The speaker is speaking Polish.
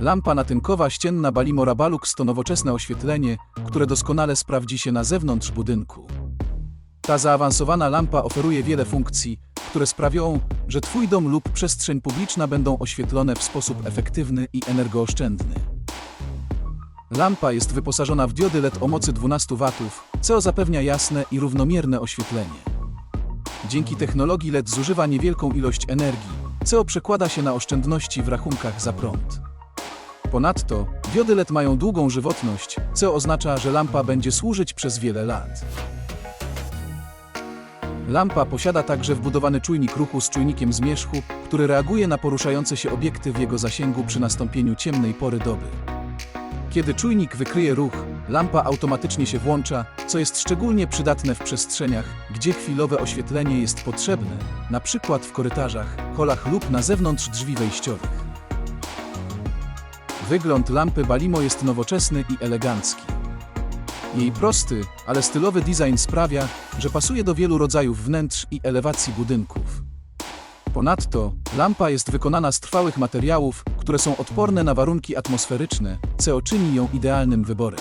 Lampa natynkowa ścienna Balimora Balux to nowoczesne oświetlenie, które doskonale sprawdzi się na zewnątrz budynku. Ta zaawansowana lampa oferuje wiele funkcji, które sprawią, że Twój dom lub przestrzeń publiczna będą oświetlone w sposób efektywny i energooszczędny. Lampa jest wyposażona w diody LED o mocy 12 W, co zapewnia jasne i równomierne oświetlenie. Dzięki technologii LED zużywa niewielką ilość energii, co przekłada się na oszczędności w rachunkach za prąd. Ponadto diody LED mają długą żywotność, co oznacza, że lampa będzie służyć przez wiele lat. Lampa posiada także wbudowany czujnik ruchu z czujnikiem zmierzchu, który reaguje na poruszające się obiekty w jego zasięgu przy nastąpieniu ciemnej pory doby. Kiedy czujnik wykryje ruch, lampa automatycznie się włącza, co jest szczególnie przydatne w przestrzeniach, gdzie chwilowe oświetlenie jest potrzebne, przykład w korytarzach, holach lub na zewnątrz drzwi wejściowych. Wygląd lampy Balimo jest nowoczesny i elegancki. Jej prosty, ale stylowy design sprawia, że pasuje do wielu rodzajów wnętrz i elewacji budynków. Ponadto, lampa jest wykonana z trwałych materiałów, które są odporne na warunki atmosferyczne, co czyni ją idealnym wyborem.